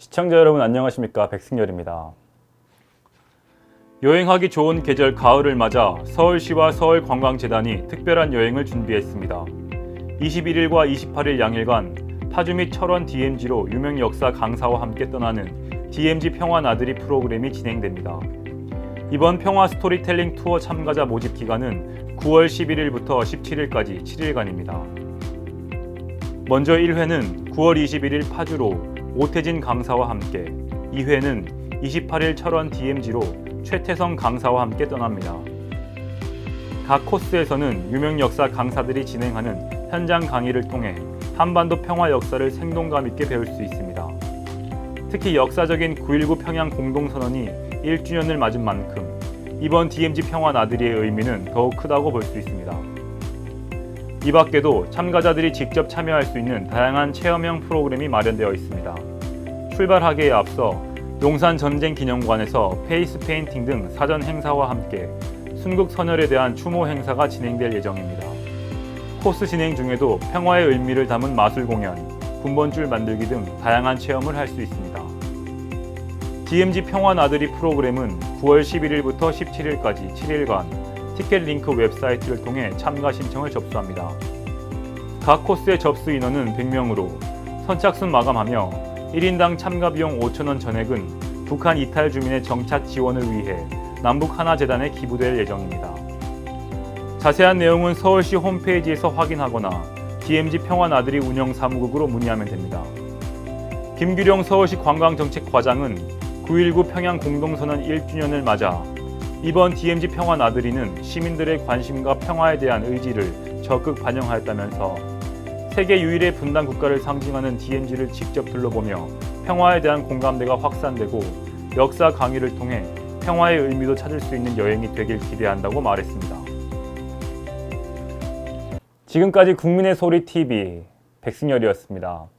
시청자 여러분 안녕하십니까 백승열입니다. 여행하기 좋은 계절 가을을 맞아 서울시와 서울관광재단이 특별한 여행을 준비했습니다. 21일과 28일 양일간 파주 및 철원 DMZ로 유명 역사 강사와 함께 떠나는 DMZ 평화 나들이 프로그램이 진행됩니다. 이번 평화 스토리텔링 투어 참가자 모집 기간은 9월 11일부터 17일까지 7일간입니다. 먼저 1회는 9월 21일 파주로 오태진 강사와 함께, 2회는 28일 철원 DMZ로 최태성 강사와 함께 떠납니다. 각 코스에서는 유명 역사 강사들이 진행하는 현장 강의를 통해 한반도 평화 역사를 생동감 있게 배울 수 있습니다. 특히 역사적인 9.19 평양 공동선언이 1주년을 맞은 만큼 이번 DMZ 평화 나들이의 의미는 더욱 크다고 볼 수 있습니다. 이 밖에도 참가자들이 직접 참여할 수 있는 다양한 체험형 프로그램이 마련되어 있습니다. 출발하기에 앞서 용산 전쟁 기념관에서 페이스 페인팅 등 사전 행사와 함께 순국 선열에 대한 추모 행사가 진행될 예정입니다. 코스 진행 중에도 평화의 의미를 담은 마술 공연, 군번줄 만들기 등 다양한 체험을 할 수 있습니다. DMZ 평화 나들이 프로그램은 9월 11일부터 17일까지 7일간 티켓 링크 웹사이트를 통해 참가 신청을 접수합니다. 각 코스의 접수 인원은 100명으로 선착순 마감하며 1인당 참가 비용 5천원 전액은 북한 이탈 주민의 정착 지원을 위해 남북 하나재단에 기부될 예정입니다. 자세한 내용은 서울시 홈페이지에서 확인하거나 DMZ 평화 나들이 운영 사무국으로 문의하면 됩니다. 김규령 서울시 관광정책과장은 9.19 평양 공동선언 1주년을 맞아 이번 DMZ 평화 나들이는 시민들의 관심과 평화에 대한 의지를 적극 반영하였다면서 세계 유일의 분단 국가를 상징하는 DMZ를 직접 둘러보며 평화에 대한 공감대가 확산되고 역사 강의를 통해 평화의 의미도 찾을 수 있는 여행이 되길 기대한다고 말했습니다. 지금까지 국민의 소리 TV 백승열이었습니다.